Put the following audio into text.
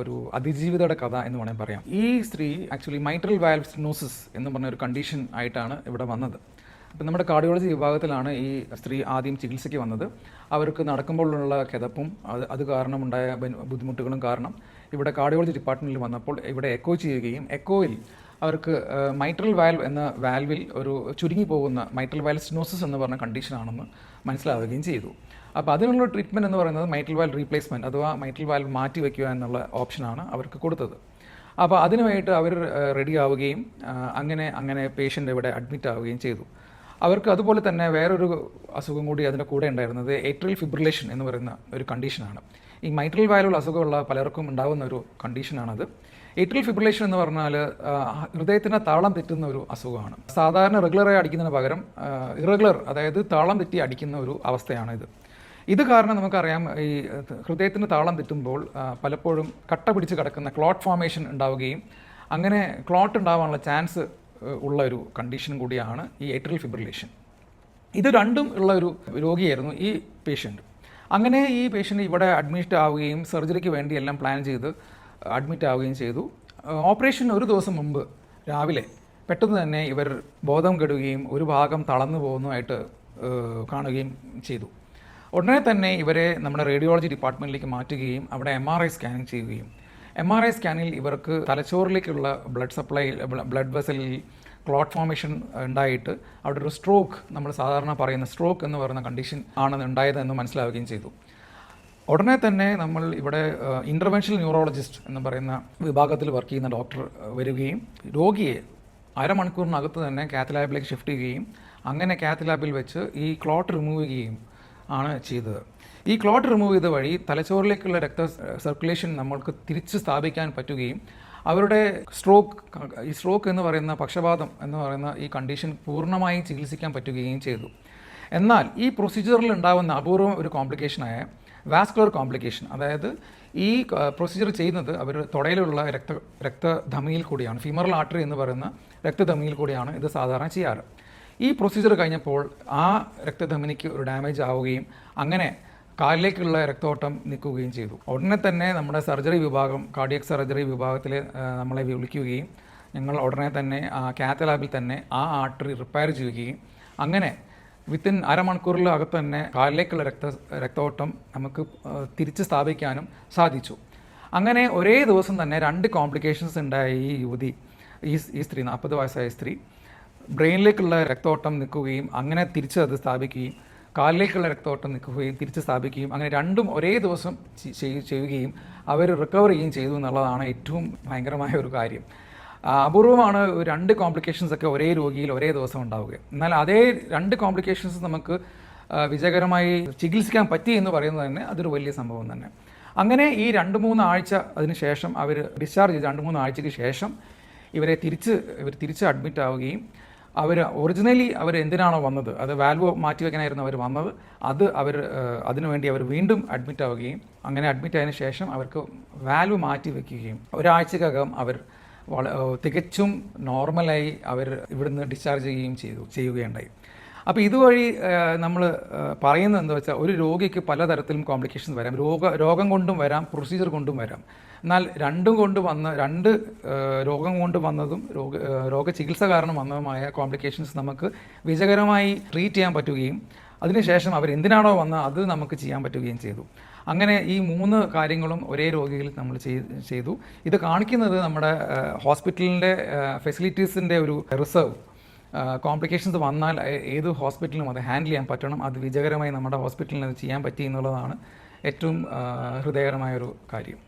ഒരു അതിജീവിതയുടെ കഥ എന്ന് വേണമെങ്കിൽ പറയാം. ഈ സ്ത്രീ ആക്ച്വലി മൈട്രൽ വാൽവ് സ്റ്റിനോസിസ് എന്ന് പറഞ്ഞ ഒരു കണ്ടീഷൻ ആയിട്ടാണ് ഇവിടെ വന്നത്. അപ്പം നമ്മുടെ കാർഡിയോളജി വിഭാഗത്തിലാണ് ഈ സ്ത്രീ ആദ്യം ചികിത്സയ്ക്ക് വന്നത്. അവർക്ക് നടക്കുമ്പോഴുള്ള കിതപ്പും അത് അത് കാരണമുണ്ടായ ബുദ്ധിമുട്ടുകളും കാരണം ഇവിടെ കാർഡിയോളജി ഡിപ്പാർട്ട്മെന്റിൽ വന്നപ്പോൾ ഇവിടെ എക്കോ ചെയ്യുകയും എക്കോയിൽ അവർക്ക് മൈട്രൽ വാൽവ് എന്ന വാൽവിൽ ഒരു ചുരുങ്ങി പോകുന്ന മൈട്രൽ വാൽവ് സ്റ്റിനോസിസ് എന്ന് പറഞ്ഞ കണ്ടീഷനാണെന്ന് മനസ്സിലാവുകയും ചെയ്തു. അപ്പോൾ അതിനുള്ള ട്രീറ്റ്മെന്റ് എന്ന് പറയുന്നത് മൈട്രൽ വാൽവ് റീപ്ലേസ്മെന്റ് അഥവാ മൈട്രൽ വാൽവ് മാറ്റി വയ്ക്കുക എന്നുള്ള ഓപ്ഷനാണ് അവർക്ക് കൊടുത്തത്. അപ്പോൾ അതിനുമായിട്ട് അവർ റെഡി ആവുകയും അങ്ങനെ അങ്ങനെ പേഷ്യന്റ് ഇവിടെ അഡ്മിറ്റ് ആവുകയും ചെയ്തു. അവർക്ക് അതുപോലെ തന്നെ വേറൊരു അസുഖം കൂടി അതിന്റെ കൂടെ ഉണ്ടായിരുന്നത് ഏട്രൽ ഫിബ്രിലേഷൻ എന്ന് പറയുന്ന ഒരു കണ്ടീഷനാണ് ഈ മൈട്രൽ വാൽവുള്ള അസുഖമുള്ള പലർക്കും ഉണ്ടാകുന്ന ഒരു കണ്ടീഷനാണത് ഏട്രൽ ഫിബ്രിലേഷൻ എന്ന് പറഞ്ഞാൽ ഹൃദയത്തിന്റെ താളം തെറ്റുന്ന ഒരു അസുഖമാണ്. സാധാരണ റെഗുലറായി അടിക്കുന്നതിന് പകരം ഇറഗുലർ അതായത് താളം തെറ്റി അടിക്കുന്ന ഒരു അവസ്ഥയാണ് ഇത് ഇത് കാരണം നമുക്കറിയാം ഈ ഹൃദയത്തിന് താളം തെറ്റുമ്പോൾ പലപ്പോഴും കട്ട പിടിച്ച് കിടക്കുന്ന ക്ലോട്ട് ഫോർമേഷൻ ഉണ്ടാവുകയും അങ്ങനെ ക്ലോട്ട് ഉണ്ടാവാനുള്ള ചാൻസ് ഉള്ള ഒരു കണ്ടീഷൻ കൂടിയാണ് ഈ ഏട്രൽ ഫിബ്രിലേഷൻ ഇത് രണ്ടും ഉള്ള ഒരു രോഗിയായിരുന്നു ഈ പേഷ്യന്റ് അങ്ങനെ ഈ പേഷ്യന്റ് ഇവിടെ അഡ്മിറ്റ് ആവുകയും സർജറിക്ക് വേണ്ടി എല്ലാം പ്ലാൻ ചെയ്ത് അഡ്മിറ്റ് ആവുകയും ചെയ്തു. ഓപ്പറേഷൻ ഒരു ദിവസം മുമ്പ് രാവിലെ പെട്ടെന്ന് തന്നെ ഇവർ ബോധം കെടുകയും ഒരു ഭാഗം തളർന്നു പോകുന്നതായിട്ട് കാണുകയും ചെയ്തു. ഉടനെ തന്നെ ഇവരെ നമ്മുടെ റേഡിയോളജി ഡിപ്പാർട്ട്മെന്റിലേക്ക് മാറ്റുകയും അവിടെ എം ആർ ഐ സ്കാനിങ് ചെയ്യുകയും. എം ആർ ഐ സ്കാനിൽ ഇവർക്ക് തലച്ചോറിലേക്കുള്ള ബ്ലഡ് സപ്ലൈ ബ്ലഡ് വെസലിൽ ക്ലോട്ട് ഫോർമേഷൻ ഉണ്ടായിട്ട് അവിടെ ഒരു സ്ട്രോക്ക് നമ്മൾ സാധാരണ പറയുന്ന സ്ട്രോക്ക് എന്ന് പറയുന്ന കണ്ടീഷൻ ആണ് ഉണ്ടായതെന്ന് മനസ്സിലാവുകയും ചെയ്തു. ഉടനെ തന്നെ നമ്മൾ ഇവിടെ ഇന്റർവെൻഷണൽ ന്യൂറോളജിസ്റ്റ് എന്ന് പറയുന്ന വിഭാഗത്തിൽ വർക്ക് ചെയ്യുന്ന ഡോക്ടർ വരികയും രോഗിയെ അരമണിക്കൂറിനകത്ത് തന്നെ കാത്ത് ലാബിലേക്ക് ഷിഫ്റ്റ് ചെയ്യുകയും അങ്ങനെ കാത്ത് ലാബിൽ വെച്ച് ഈ ക്ലോട്ട് റിമൂവ് ചെയ്യുകയും ആണ് ചെയ്തത്. ഈ ക്ലോട്ട് റിമൂവ് ചെയ്ത വഴി തലച്ചോറിലേക്കുള്ള രക്ത സർക്കുലേഷൻ നമ്മൾക്ക് തിരിച്ച് സ്ഥാപിക്കാൻ പറ്റുകയും അവരുടെ സ്ട്രോക്ക് ഈ സ്ട്രോക്ക് എന്ന് പറയുന്ന പക്ഷപാതം എന്ന് പറയുന്ന ഈ കണ്ടീഷൻ പൂർണമായും ചികിത്സിക്കാൻ പറ്റുകയും ചെയ്തു. എന്നാൽ ഈ പ്രൊസീജിയറിൽ ഉണ്ടാകുന്ന അപൂർവം ഒരു കോംപ്ലിക്കേഷനായ വാസ്കുലർ കോംപ്ലിക്കേഷൻ അതായത് ഈ പ്രൊസീജിയർ ചെയ്യുന്നത് അവർ തുടയിലുള്ള രക്ത രക്തധമനിയിൽ കൂടിയാണ്. ഫിമറൽ ആർട്ടറി എന്ന് പറയുന്ന രക്തധമനിയിൽ കൂടിയാണ് ഇത് സാധാരണ ചെയ്യാറ്. ഈ പ്രൊസീജിയർ കഴിഞ്ഞപ്പോൾ ആ രക്തധമനിക്ക് ഒരു ഡാമേജ് ആവുകയും അങ്ങനെ കാലിലേക്കുള്ള രക്തോട്ടം നിൽക്കുകയും ചെയ്തു. ഉടനെ തന്നെ നമ്മുടെ സർജറി വിഭാഗം കാർഡിയക് സർജറി വിഭാഗത്തിൽ നമ്മളെ വിളിക്കുകയും ഞങ്ങൾ ഉടനെ തന്നെ കാത്ത് ലാബിൽ തന്നെ ആ ആർട്ടറി റിപ്പയർ ചെയ്യുകയും അങ്ങനെ വിത്തിൻ അരമണിക്കൂറിൽ അകത്ത് തന്നെ കാലിലേക്കുള്ള രക്ത രക്തോട്ടം നമുക്ക് തിരിച്ച് സ്ഥാപിക്കാനും സാധിച്ചു. അങ്ങനെ ഒരേ ദിവസം തന്നെ രണ്ട് കോംപ്ലിക്കേഷൻസ് ഉണ്ടായ ഈ യുവതി ഈ ഈ സ്ത്രീ നാൽപ്പത് വയസ്സായ സ്ത്രീ. ബ്രെയിനിലേക്കുള്ള രക്തോട്ടം നിൽക്കുകയും അങ്ങനെ തിരിച്ച് അത് സ്ഥാപിക്കുകയും കാലിലേക്കുള്ള രക്തോട്ടം നിൽക്കുകയും തിരിച്ച് സ്ഥാപിക്കുകയും അങ്ങനെ രണ്ടും ഒരേ ദിവസം ചെയ്യുകയും അവർ റിക്കവർ ചെയ്യുകയും ചെയ്തു എന്നുള്ളതാണ് ഏറ്റവും ഭയങ്കരമായ ഒരു കാര്യം. അപൂർവമാണ് രണ്ട് കോംപ്ലിക്കേഷൻസ് ഒക്കെ ഒരേ രോഗിയിൽ ഒരേ ദിവസം ഉണ്ടാവുക. എന്നാൽ അതേ രണ്ട് കോംപ്ലിക്കേഷൻസ് നമുക്ക് വിജയകരമായി ചികിത്സിക്കാൻ പറ്റി എന്ന് പറയുന്നത് തന്നെ അതൊരു വലിയ സംഭവം തന്നെ. അങ്ങനെ ഈ രണ്ട് മൂന്ന് ആഴ്ച അതിന് ശേഷം അവർ ഡിസ്ചാർജ് ചെയ്ത് രണ്ട് മൂന്ന് ആഴ്ചയ്ക്ക് ശേഷം ഇവരെ തിരിച്ച് ഇവർ തിരിച്ച് അഡ്മിറ്റ് ആവുകയും അവർ ഒറിജിനലി അവർ എന്തിനാണോ വന്നത്? അത് വാൽവ് മാറ്റി വയ്ക്കാനായിരുന്നു അവർ വന്നത്. അത് അവർ അതിനുവേണ്ടി അവർ വീണ്ടും അഡ്മിറ്റ് ആവുകയും അങ്ങനെ അഡ്മിറ്റ് ആയതിനു ശേഷം അവർക്ക് വാൽവ് മാറ്റി വയ്ക്കുകയും ഒരാഴ്ചക്കകം അവർ തികച്ചും നോർമലായി അവർ ഇവിടുന്ന് ഡിസ്ചാർജ് ചെയ്യുകയും ചെയ്തു ചെയ്യുകയുണ്ടായി. അപ്പോൾ ഇതുവഴി നമ്മൾ പറയുന്നത് എന്താ വെച്ചാൽ ഒരു രോഗിക്ക് പലതരത്തിലും കോംപ്ലിക്കേഷൻസ് വരാം. രോഗ രോഗം കൊണ്ടും വരാം പ്രൊസീജിയർ കൊണ്ടും വരാം. എന്നാൽ രണ്ടും കൊണ്ട് വന്ന രണ്ട് രോഗം കൊണ്ട് വന്നതും രോഗ രോഗ രോഗചികിത്സ കാരണം വന്നതുമായ കോംപ്ലിക്കേഷൻസ് നമുക്ക് വിജയകരമായി ട്രീറ്റ് ചെയ്യാൻ പറ്റുകയും അതിനുശേഷം അവർ എന്തിനാണോ വന്നത് അത് നമുക്ക് ചെയ്യാൻ പറ്റുകയും ചെയ്തു. അങ്ങനെ ഈ മൂന്ന് കാര്യങ്ങളും ഒരേ രോഗിയിൽ നമ്മൾ ചെയ്- ചെയ്തു. ഇത് കാണിക്കുന്നത് നമ്മുടെ ഹോസ്പിറ്റലിന്റെ ഫെസിലിറ്റീസിന്റെ ഒരു റിസർവ്. കോംപ്ലിക്കേഷൻസ് വന്നാൽ ഏത് ഹോസ്പിറ്റലിനും അത് ഹാൻഡിൽ ചെയ്യാൻ പറ്റണം. അത് വിജയകരമായി നമ്മുടെ ഹോസ്പിറ്റലിന് അത് ചെയ്യാൻ പറ്റി എന്നുള്ളതാണ് ഏറ്റവും ഹൃദയകരമായൊരു കാര്യം.